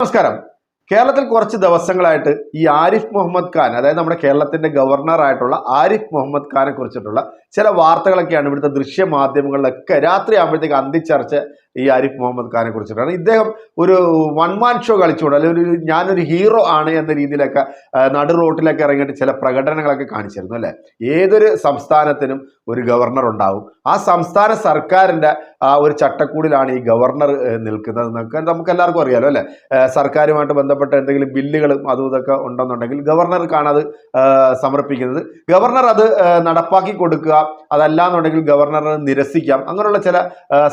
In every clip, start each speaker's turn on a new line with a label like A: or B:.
A: നമസ്കാരം. കേരളത്തിൽ കുറച്ച് ദിവസങ്ങളായിട്ട് ഈ ആരിഫ് മുഹമ്മദ് ഖാൻ അതായത് നമ്മുടെ കേരളത്തിന്റെ ഗവർണർ ആയിട്ടുള്ള ആരിഫ് മുഹമ്മദ് ഖാനെ കുറിച്ചിട്ടുള്ള ചില വാർത്തകളൊക്കെയാണ് ഇവിടുത്തെ രാത്രി ആകുമ്പോഴത്തേക്ക് അന്തിച്ചർച്ച ഈ ആരിഫ് മുഹമ്മദ് ഖാനെ കുറിച്ചിട്ടാണ്. ഇദ്ദേഹം ഒരു വൺ മാൻ ഷോ കളിച്ചുകൊണ്ട് അല്ലെങ്കിൽ ഒരു ഞാനൊരു ഹീറോ ആണ് എന്ന രീതിയിലൊക്കെ നടു റോട്ടിലൊക്കെ ഇറങ്ങിയിട്ട് ചില പ്രകടനങ്ങളൊക്കെ കാണിച്ചിരുന്നു അല്ലേ? ഏതൊരു സംസ്ഥാനത്തിനും ഒരു ഗവർണർ ഉണ്ടാവും. ആ സംസ്ഥാന സർക്കാരിന്റെ ആ ഒരു ചട്ടക്കൂടിലാണ് ഈ ഗവർണർ നിൽക്കുന്നത്. എന്നൊക്കെ നമുക്ക് എല്ലാവർക്കും അറിയാലോ അല്ലെ? സർക്കാരുമായിട്ട് ബന്ധപ്പെട്ട എന്തെങ്കിലും ബില്ലുകളും അതും ഇതൊക്കെ ഉണ്ടെന്നുണ്ടെങ്കിൽ ഗവർണർക്കാണ് അത് സമർപ്പിക്കുന്നത്. ഗവർണർ അത് നടപ്പാക്കി കൊടുക്കുക അതല്ല എന്നുണ്ടെങ്കിൽ ഗവർണറെ നിരസിക്കാം. അങ്ങനെയുള്ള ചില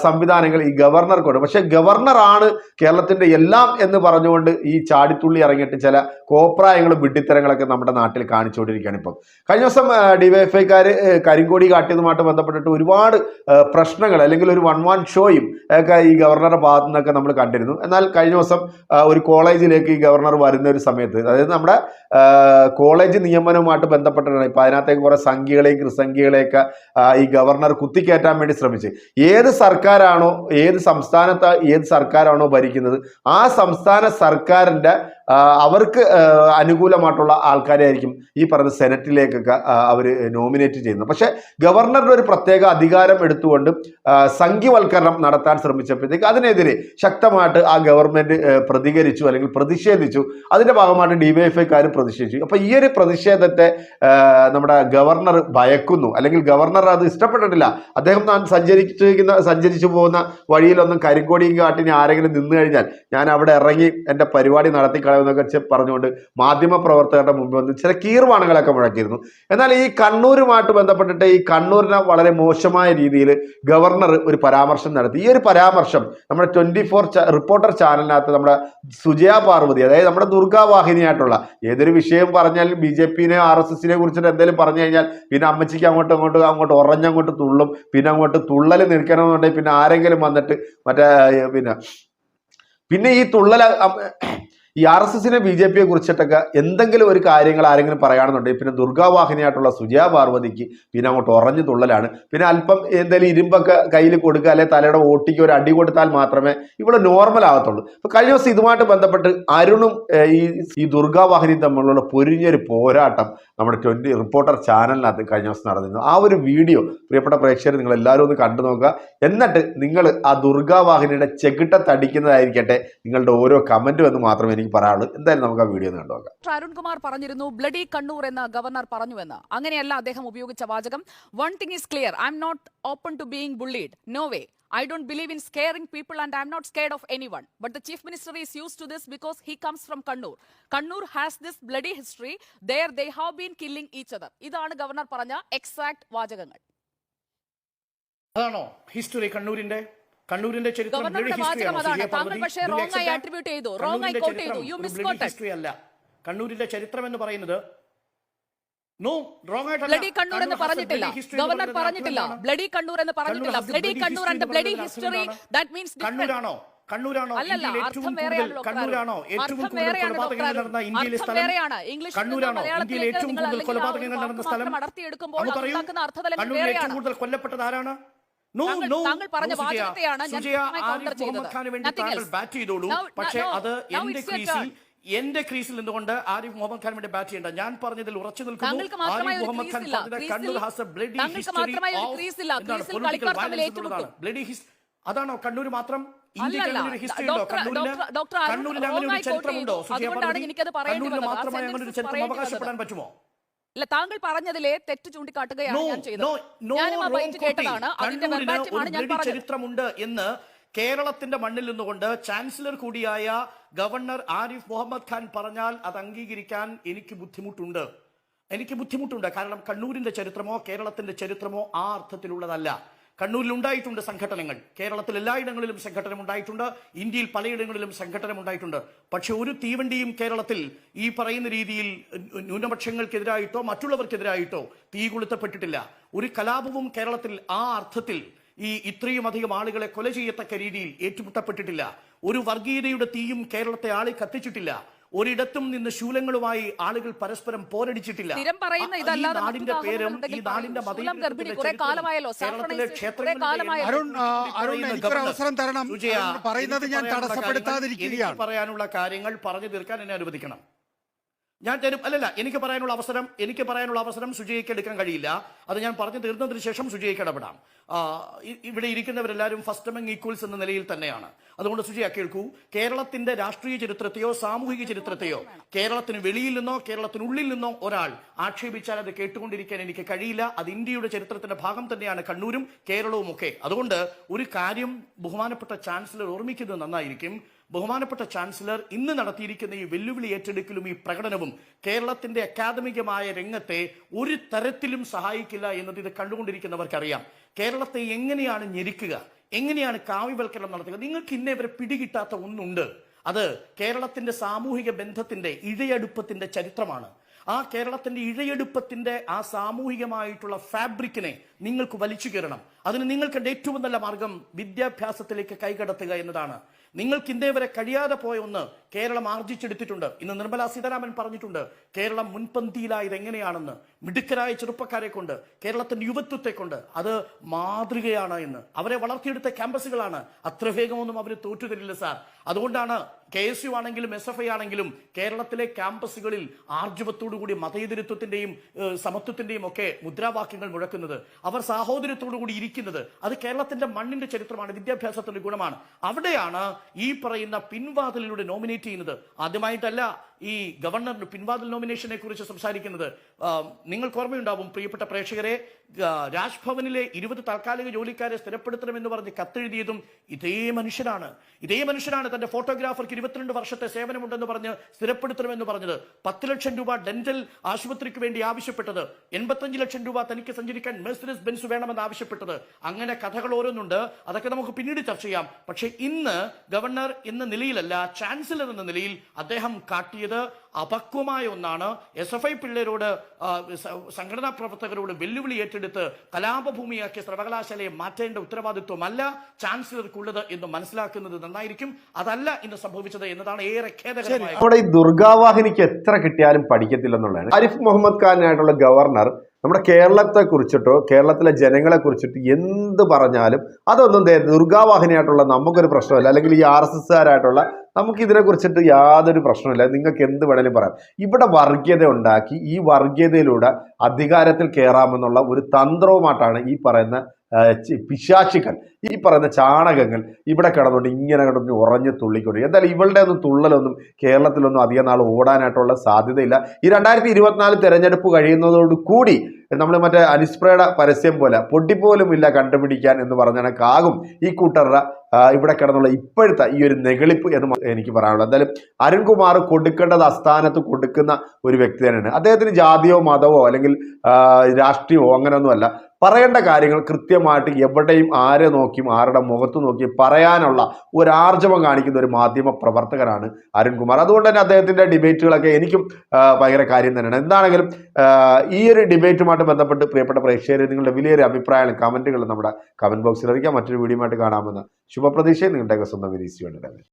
A: സംവിധാനങ്ങൾ ഈ ഗവർണർക്കുണ്ട് പക്ഷെ ഗവർണറാണ് കേരളത്തിന്റെ എല്ലാം എന്ന് പറഞ്ഞുകൊണ്ട് ഈ ചാടിത്തുള്ളി ഇറങ്ങിയിട്ട് ചില കോപ്രായങ്ങളും വിഡ്ഢിത്തരങ്ങളൊക്കെ നമ്മുടെ നാട്ടിൽ കാണിച്ചുകൊണ്ടിരിക്കുകയാണ് ഇപ്പം. കഴിഞ്ഞ ദിവസം ഡിവൈഎഫ്ഐക്കാർ കരിങ്കോടി കാട്ടിയതുമായിട്ട് ബന്ധപ്പെട്ടിട്ട് ഒരുപാട് പ്രശ്നങ്ങൾ അല്ലെങ്കിൽ ഒരു വൺ വൺ ഷോയും ഒക്കെ ഈ ഗവർണറുടെ ഭാഗത്തു നിന്നൊക്കെ നമ്മൾ കണ്ടിരുന്നു. എന്നാൽ കഴിഞ്ഞ ദിവസം ഒരു കോളേജിലേക്ക് ഈ ഗവർണർ വരുന്ന ഒരു സമയത്ത് അതായത് നമ്മുടെ കോളേജ് നിയമനവുമായിട്ട് ബന്ധപ്പെട്ടിട്ടാണ് ഇപ്പം അതിനകത്തേക്ക് കുറേ സംഖ്യകളെയും കൃസംഖ്യകളെയൊക്കെ ഈ ഗവർണർ കുത്തിക്കയറ്റാൻ വേണ്ടി ശ്രമിച്ച്. ഏത് സർക്കാരാണോ ഏത് സംസ്ഥാനത്ത് ഏത് സർക്കാരാണോ ഭരിക്കുന്നത് ആ സംസ്ഥാന സർക്കാരിന്റെ അവർക്ക് അനുകൂലമായിട്ടുള്ള ആൾക്കാരെയായിരിക്കും ഈ പറഞ്ഞ സെനറ്റിലേക്കൊക്കെ അവർ നോമിനേറ്റ് ചെയ്യുന്നത്. പക്ഷേ ഗവർണറുടെ ഒരു പ്രത്യേക അധികാരം എടുത്തുകൊണ്ട് സംഖ്യവൽക്കരണം നടത്താൻ ശ്രമിച്ചപ്പോഴത്തേക്ക് അതിനെതിരെ ശക്തമായിട്ട് ആ ഗവൺമെന്റ് പ്രതികരിച്ചു അല്ലെങ്കിൽ പ്രതിഷേധിച്ചു. അതിന്റെ ഭാഗമായിട്ട് ഡിവൈഎഫ്ഐക്കാരും പ്രതിഷേധിച്ചു. അപ്പോൾ ഈ ഒരു പ്രതിഷേധത്തെ നമ്മുടെ ഗവർണർ ഭയക്കുന്നു. അല്ലെങ്കിൽ ഗവർണർ അത് ഇഷ്ടപ്പെട്ടിട്ടില്ല. അദ്ദേഹം താൻ സഞ്ചരിച്ചിരിക്കുന്ന സഞ്ചരിച്ചു പോകുന്ന വഴിയിലൊന്നും കരിങ്കോടിയും കാട്ടിനി ആരെങ്കിലും നിന്നു കഴിഞ്ഞാൽ ഞാൻ അവിടെ ഇറങ്ങി എന്റെ പരിപാടി നടത്തി കളയുമെന്നൊക്കെ ചെ- പറഞ്ഞുകൊണ്ട് മാധ്യമ പ്രവർത്തകരുടെ മുമ്പിൽ വന്ന് ചില കീർവാണങ്ങളൊക്കെ മുഴക്കിയിരുന്നു. എന്നാൽ ഈ കണ്ണൂരുമായിട്ട് ബന്ധപ്പെട്ടിട്ട് ഈ കണ്ണൂരിനെ വളരെ മോശമായ രീതിയിൽ ഗവർണർ ഒരു പരാമർശം നടത്തി. ഈ ഒരു പരാമർശം നമ്മുടെ ട്വന്റി ഫോർ റിപ്പോർട്ടർ ചാനലിനകത്ത് നമ്മുടെ സുജയ പാർവതി അതായത് നമ്മുടെ ദുർഗാവാഹിനിയായിട്ടുള്ള ഏതൊരു വിഷയം പറഞ്ഞാൽ ബി ജെ പിനെ ആർ എസ് എസിനെ കുറിച്ചിട്ട് എന്തെങ്കിലും പറഞ്ഞു കഴിഞ്ഞാൽ പിന്നെ അമ്മച്ചിക്ക് അങ്ങോട്ടും അങ്ങോട്ടും അങ്ങോട്ട് ഉറഞ്ഞങ്ങോട്ട് തുള്ളും പിന്നെ അങ്ങോട്ട് തുള്ളൽ നിൽക്കണമെന്നുണ്ടെങ്കിൽ പിന്നെ ആരെങ്കിലും വന്നിട്ട് മറ്റേ പിന്നെ പിന്നെ ഈ തുള്ളൽ ഈ ആർ എസ് എസിനെ ബി ജെ പിയെ കുറിച്ചിട്ടൊക്കെ എന്തെങ്കിലും ഒരു കാര്യങ്ങൾ ആരെങ്കിലും പറയുകയാണെന്നുണ്ടെങ്കിൽ പിന്നെ ദുർഗാവാഹിനിയായിട്ടുള്ള സുജയ പാർവതിക്ക് പിന്നെ അങ്ങോട്ട് ഉറഞ്ഞു തുള്ളലാണ്. പിന്നെ അല്പം എന്തെങ്കിലും ഇരുമ്പൊക്കെ കയ്യിൽ കൊടുക്കുക അല്ലെങ്കിൽ തലയുടെ ഓട്ടിക്ക് ഒരു അടി കൊടുത്താൽ മാത്രമേ ഇവിടെ നോർമൽ ആകത്തുള്ളൂ. ഇപ്പൊ കഴിഞ്ഞ ദിവസം ഇതുമായിട്ട് ബന്ധപ്പെട്ട് അരുണും ഈ ഈ ദുർഗാവാഹിനിയും തമ്മിലുള്ള പൊരിഞ്ഞൊരു പോരാട്ടം നമ്മുടെ ട്വന്റി റിപ്പോർട്ടർ ചാനലിനകത്ത് കഴിഞ്ഞ ദിവസം നടന്നിരുന്നു. ആ ഒരു വീഡിയോ പ്രിയപ്പെട്ട പ്രേക്ഷകർ നിങ്ങൾ എല്ലാവരും ഒന്ന് കണ്ടു നോക്കുക. എന്നിട്ട് നിങ്ങൾ ആ ദുർഗാവാഹിനിയുടെ ചെകിട്ടത്തടിക്കുന്നതായിരിക്കട്ടെ നിങ്ങളുടെ ഓരോ കമന്റും എന്ന് മാത്രമേ എനിക്ക് പറയാനുള്ളൂ എന്തായാലും നമുക്ക് ആ വീഡിയോ കണ്ടു നോക്കാം.
B: അരുൺകുമാർ പറഞ്ഞിരുന്നു ബ്ലഡി കണ്ണൂർ എന്ന് ഗവർണർ പറഞ്ഞുവെന്ന്. അങ്ങനെയല്ല അദ്ദേഹം ഉപയോഗിച്ച വാചകം. One thing is clear I'm not open to being bullied no way I don't believe in scaring people and I'm not scared of anyone but the chief minister is use to this because he comes from Kannur Kannur has this bloody history there they have been killing each other ഇതാണ് governor പറഞ്ഞ exact വാചകങ്ങൾ.
C: അതാണോ history കണ്ണൂരിന്റെ? കണ്ണൂരിന്റെ ചരിത്രം history അല്ല. കണ്ണൂരിന്റെ ചരിത്രം എന്ന് പറയുന്നത് no wrong
B: bloody Kannur എന്ന് പറഞ്ഞിട്ടില്ല. ഗവർണർ പറഞ്ഞിട്ടില്ല. ബ്ലഡി കണ്ണൂർ എന്ന് പറഞ്ഞിട്ടില്ല. Bloody Kannur and bloody history that means
C: കണ്ണൂരാണോ? കണ്ണൂരാണോ?
B: അല്ലല്ല
C: ഇന്ത്യയിൽ ഏറ്റവും കൂടുതൽ കണ്ണൂരാണോ? ഏറ്റവും കൂടുതൽ
B: വേറെയാണ്
C: കൊലപാതകങ്ങൾ നടന്ന ഇന്ത്യയിലെ സ്ഥലം? കണ്ണൂരാണോ? ഇന്ത്യയിൽ
B: മലയാളത്തിലേക്ക്
C: ഏറ്റവും കൂടുതൽ കൊലപാതകങ്ങൾ നടന്ന സ്ഥലം? കണ്ണൂരിൽ ഏറ്റവും കൂടുതൽ കൊല്ലപ്പെട്ടത് ആരാണ്?
B: താങ്കൾ- പറഞ്ഞ വാചകത്തെയാണ് ഞാൻ ചെയ്തത്.
C: ബാറ്റ് ചെയ്തോളൂ. പക്ഷേ അത് എന്റെ ക്രീസിൽ. എന്റെ ക്രീസിൽ നിന്നുകൊണ്ട് ആരിഫ് മുഹമ്മദ് ഖാൻ വേണ്ടി ബാറ്റ് ചെയ്യേണ്ട. ഞാൻ പറഞ്ഞതിൽ ഉറച്ചു നിൽക്കുന്നു. Arif Mohammad Khan Kannur has a bloody history. Bloody history അതാണോ? കണ്ണൂർ മാത്രം
B: ഡോക്ടർ-
C: കണ്ണൂരിന് അങ്ങനെ ഒരു ചരിത്രമുണ്ടോ.
B: ആ
C: മാത്രമായി അങ്ങനെ ഒരു ചരിത്രം അവകാശപ്പെടാൻ പറ്റുമോ?
B: അല്ല താങ്കൾ പറഞ്ഞതിലെ തെറ്റ് ചൂണ്ടിക്കാട്ടുകയാണ് ഞാൻ ചെയ്തത്. കേട്ടതാണ്. അതിന്റെ ഞാൻ
C: ചരിത്രമുണ്ട് എന്ന് കേരളത്തിന്റെ മണ്ണിൽ നിന്നുകൊണ്ട് ചാൻസലർ കൂടിയായ ഗവർണർ ആരിഫ് മുഹമ്മദ് ഖാൻ പറഞ്ഞാൽ അത് അംഗീകരിക്കാൻ എനിക്ക് ബുദ്ധിമുട്ടുണ്ട്. എനിക്ക് ബുദ്ധിമുട്ടുണ്ട്. കാരണം കണ്ണൂരിന്റെ ചരിത്രമോ കേരളത്തിന്റെ ചരിത്രമോ ആ അർത്ഥത്തിലുള്ളതല്ല. കണ്ണൂരിൽ ഉണ്ടായിട്ടുണ്ട് സംഘടനകൾ. കേരളത്തിൽ എല്ലായിടങ്ങളിലും സംഘടന ഉണ്ടായിട്ടുണ്ട് ഇന്ത്യയിൽ പലയിടങ്ങളിലും സംഘടന ഉണ്ടായിട്ടുണ്ട് പക്ഷെ ഒരു തീവണ്ടിയും കേരളത്തിൽ ഈ പറയുന്ന രീതിയിൽ ന്യൂനപക്ഷങ്ങൾക്കെതിരായിട്ടോ മറ്റുള്ളവർക്കെതിരായിട്ടോ തീ കൊളുത്തപ്പെട്ടിട്ടില്ല. ഒരു കലാപവും കേരളത്തിൽ ആ അർത്ഥത്തിൽ ഈ ഇത്രയും അധികം ആളുകളെ കൊല ചെയ്യത്തക്ക രീതിയിൽ ഏറ്റുമുട്ടപ്പെട്ടിട്ടില്ല. ഒരു വർഗീയതയുടെ തീയും കേരളത്തെ ആളെ കത്തിച്ചിട്ടില്ല ഒരിടത്തും നിന്ന് ശൂലങ്ങളുമായി ആളുകൾ പരസ്പരം പോരടിച്ചിട്ടില്ല. ഈ നാടിന്റെ പേരും ഈ നാടിന്റെ
D: അവസരം തരണം. പറയുന്നത് ഞാൻ തടസ്സപ്പെടുത്താതിരിക്കുകയാണ്.
C: പറയാനുള്ള കാര്യങ്ങൾ പറഞ്ഞു തീർക്കാൻ എന്നെ അനുവദിക്കണം. ഞാൻ തരും. അല്ലല്ല എനിക്ക് പറയാനുള്ള അവസരം എനിക്ക് പറയാനുള്ള അവസരം സുജയ്ക്ക് എടുക്കാൻ കഴിയില്ല. അത് ഞാൻ പറഞ്ഞു തീർന്നതിന് ശേഷം സുജയ്ക്ക് ഇടപെടാം. ഇവിടെ ഇരിക്കുന്നവരെല്ലാവരും ഫസ്റ്റ് അമംഗ് ഈക്വൽസ് എന്ന നിലയിൽ തന്നെയാണ്. അതുകൊണ്ട് സുജയ കേൾക്കൂ. കേരളത്തിന്റെ രാഷ്ട്രീയ ചരിത്രത്തെയോ സാമൂഹിക ചരിത്രത്തെയോ കേരളത്തിന് വെളിയിൽ നിന്നോ കേരളത്തിനുള്ളിൽ നിന്നോ ഒരാൾ ആക്ഷേപിച്ചാൽ അത് കേട്ടുകൊണ്ടിരിക്കാൻ എനിക്ക് കഴിയില്ല. അത് ഇന്ത്യയുടെ ചരിത്രത്തിന്റെ ഭാഗം തന്നെയാണ് കണ്ണൂരും കേരളവും ഒക്കെ അതുകൊണ്ട് ഒരു കാര്യം ബഹുമാനപ്പെട്ട ചാൻസലർ ഓർമ്മിക്കുന്നത് നന്നായിരിക്കും. ബഹുമാനപ്പെട്ട ചാൻസലർ ഇന്ന് നടത്തിയിരിക്കുന്ന ഈ വെല്ലുവിളി ഏറ്റെടുക്കലും ഈ പ്രകടനവും കേരളത്തിന്റെ അക്കാദമികമായ രംഗത്തെ ഒരു തരത്തിലും സഹായിക്കില്ല എന്നത് ഇത് കണ്ടുകൊണ്ടിരിക്കുന്നവർക്കറിയാം. കേരളത്തെ എങ്ങനെയാണ് ഞെരുക്കുക? എങ്ങനെയാണ് കാവ്യവൽക്കരണം നടത്തുക? നിങ്ങൾക്ക് ഇന്നേ വരെ പിടികിട്ടാത്ത ഒന്നുണ്ട്. അത് കേരളത്തിന്റെ സാമൂഹിക ബന്ധത്തിന്റെ ഇഴയടുപ്പത്തിന്റെ ചരിത്രമാണ്. ആ കേരളത്തിന്റെ ഇഴയെടുപ്പത്തിന്റെ ആ സാമൂഹികമായിട്ടുള്ള ഫാബ്രിക്കിനെ നിങ്ങൾക്ക് വലിച്ചു കയറണം. അതിന് നിങ്ങൾക്ക് ഏറ്റവും നല്ല മാർഗം വിദ്യാഭ്യാസത്തിലേക്ക് കൈകടത്തുക എന്നതാണ്. നിങ്ങൾക്ക് ഇന്നേ വരെ കഴിയാതെ പോയ ഒന്ന് കേരളം ആർജിച്ചെടുത്തിട്ടുണ്ട്. ഇന്ന് നിർമ്മലാ സീതാരാമൻ പറഞ്ഞിട്ടുണ്ട് കേരളം മുൻപന്തിയിലായത് എങ്ങനെയാണെന്ന്. മിടുക്കരായ ചെറുപ്പക്കാരെ കൊണ്ട് കേരളത്തിന്റെ യുവത്വത്തെ കൊണ്ട് അത് മാതൃകയാണ് എന്ന്. അവരെ വളർത്തിയെടുത്ത ക്യാമ്പസുകളാണ്. അത്ര വേഗമൊന്നും അവർ തോറ്റുതരില്ല സാർ. അതുകൊണ്ടാണ് കെ എസ് യു ആണെങ്കിലും എസ് എഫ് ഐ ആണെങ്കിലും കേരളത്തിലെ ക്യാമ്പസുകളിൽ ആർജവത്തോടുകൂടി മതേതരത്വത്തിന്റെയും സമത്വത്തിന്റെയും ഒക്കെ മുദ്രാവാക്യങ്ങൾ മുഴക്കുന്നത്. അവർ സാഹോദര്യത്തോടു കൂടി ഇരിക്കുന്നത് അത് കേരളത്തിന്റെ മണ്ണിന്റെ ചരിത്രമാണ് വിദ്യാഭ്യാസത്തിന്റെ ഗുണമാണ്. അവിടെയാണ് ഈ പറയുന്ന പിൻവാതിലിലൂടെ നോമിനേറ്റ് ചെയ്യുന്നത്. ആദ്യമായിട്ടല്ല ഈ ഗവർണറിന് പിൻവാതിൽ നോമിനേഷനെ കുറിച്ച് സംസാരിക്കുന്നത് നിങ്ങൾക്ക് ഓർമ്മയുണ്ടാവും പ്രിയപ്പെട്ട പ്രേക്ഷകരെ രാജ്ഭവനിലെ ഇരുപത് താൽക്കാലിക ജോലിക്കാരെ സ്ഥിരപ്പെടുത്തണമെന്ന് പറഞ്ഞ് കത്തെഴുതിയതും ഇതേ മനുഷ്യനാണ്. ഇതേ മനുഷ്യനാണ് തന്റെ ഫോട്ടോഗ്രാഫർക്ക് ഇരുപത്തിരണ്ട് വർഷത്തെ സേവനമുണ്ടെന്ന് പറഞ്ഞ് സ്ഥിരപ്പെടുത്തണമെന്ന് പറഞ്ഞത്. പത്ത് ലക്ഷം രൂപ ഡെന്റൽ ആശുപത്രിക്ക് വേണ്ടി ആവശ്യപ്പെട്ടത്. എൺപത്തഞ്ച് ലക്ഷം രൂപ തനിക്ക് സഞ്ചരിക്കാൻ മെഴ്സിഡസ് ബെൻസ് വേണമെന്ന് ആവശ്യപ്പെട്ടത്. അങ്ങനെ കഥകൾ ഓരോന്നുണ്ട്. അതൊക്കെ നമുക്ക് പിന്നീട് ചർച്ച ചെയ്യാം. പക്ഷേ ഇന്ന് ഗവർണർ എന്ന നിലയിലല്ല ചാൻസലർ എന്ന നിലയിൽ അദ്ദേഹം കാട്ടിയത് അപക്വമായ ഒന്നാണ്. എസ് എഫ് ഐ പിള്ളേരോട് സംഘടനാ പ്രവർത്തകരോട് വെല്ലുവിളി ഏറ്റെടുത്ത് കലാപഭൂമിയാക്കിയ സർവകലാശാലയെ മാറ്റേണ്ട ഉത്തരവാദിത്വമല്ല ചാൻസലർക്കുള്ളത് എന്ന് മനസ്സിലാക്കുന്നത് നന്നായിരിക്കും. അതല്ല ഇന്ന് സംഭവിച്ചത് എന്നതാണ് ഏറെ ഖേദകരമായ
A: ദുർഗാവാഹിനിക്ക് എത്ര കിട്ടിയാലും പഠിക്കത്തില്ലെന്നുള്ളതാണ്. ആരിഫ് മുഹമ്മദ് ഖാനായിട്ടുള്ള ഗവർണർ നമ്മുടെ കേരളത്തെ കുറിച്ചിട്ടോ കേരളത്തിലെ ജനങ്ങളെ കുറിച്ചിട്ട് എന്ത് പറഞ്ഞാലും അതൊന്നും ദുർഗാവാഹിനിയായിട്ടുള്ള നമുക്കൊരു പ്രശ്നമല്ല. അല്ലെങ്കിൽ ഈ ആർ എസ് എസ്സുകാരായിട്ടുള്ള നമുക്ക് ഇതിനെ കുറിച്ചിട്ട് യാതൊരു പ്രശ്നമില്ല നിങ്ങൾക്ക് എന്ത് വേണേലും പറയാം. ഇവിടെ വർഗീയത ഉണ്ടാക്കി ഈ വർഗീയതയിലൂടെ അധികാരത്തിൽ കയറാമെന്നുള്ള ഒരു തന്ത്രവുമായിട്ടാണ് ഈ പറയുന്ന ആ, ഈ പറയുന്ന ചാണകങ്ങൾ ഇവിടെ കിടന്നുകൊണ്ട് ഇങ്ങനെ കിടന്ന് ഉറഞ്ഞു തുള്ളിക്കൊണ്ട്. എന്തായാലും ഇവളുടെ ഒന്നും തുള്ളലൊന്നും കേരളത്തിലൊന്നും അധികം നാൾ ഓടാനായിട്ടുള്ള സാധ്യതയില്ല. ഈ രണ്ടായിരത്തി ഇരുപത്തിനാല് തെരഞ്ഞെടുപ്പ് കഴിയുന്നതോട് കൂടി നമ്മൾ മറ്റേ അനിസ്പ്രയുടെ പരസ്യം പോലെ പൊട്ടിപ്പോലും ഇല്ല കണ്ടുപിടിക്കാൻ എന്ന് പറഞ്ഞ കണക്കാകും ഈ കൂട്ടറുടെ ഇവിടെ കിടന്നുള്ള ഇപ്പോഴത്തെ ഈ ഒരു നെകളിപ്പ് എന്ന് എനിക്ക് പറയാനുള്ളത്. എന്തായാലും അരുൺകുമാർ കൊടുക്കേണ്ടത് അസ്ഥാനത്ത് കൊടുക്കുന്ന ഒരു വ്യക്തി തന്നെയാണ്. അദ്ദേഹത്തിന് ജാതിയോ മതമോ അല്ലെങ്കിൽ രാഷ്ട്രീയമോ അങ്ങനെയൊന്നുമല്ല. പറയേണ്ട കാര്യങ്ങൾ കൃത്യമായിട്ട് എവിടെയും ആരെ നോക്കിയും ആരുടെ മുഖത്ത് നോക്കിയും പറയാനുള്ള ഒരു ആർജവം കാണിക്കുന്ന ഒരു മാധ്യമ പ്രവർത്തകനാണ് അരുൺകുമാർ. അതുകൊണ്ട് തന്നെ അദ്ദേഹത്തിന്റെ ഡിബേറ്റുകളൊക്കെ എനിക്കും ഭയങ്കര കാര്യം തന്നെയാണ്. എന്താണെങ്കിലും ഈ ഒരു ഡിബേറ്റുമായിട്ട് ബന്ധപ്പെട്ട് പ്രിയപ്പെട്ട പ്രേക്ഷകരെ നിങ്ങളുടെ വിലയേറിയ അഭിപ്രായങ്ങളും കമന്റുകളും നമ്മുടെ കമന്റ് ബോക്സിൽ അറിയിക്കാം. മറ്റൊരു വീഡിയോ ആയിട്ട് കാണാമെന്ന് ശുഭപ്രതീക്ഷയും നിങ്ങളുടെയൊക്കെ സ്വന്തം വിനീസ് വേണ്ടിയിട്ട്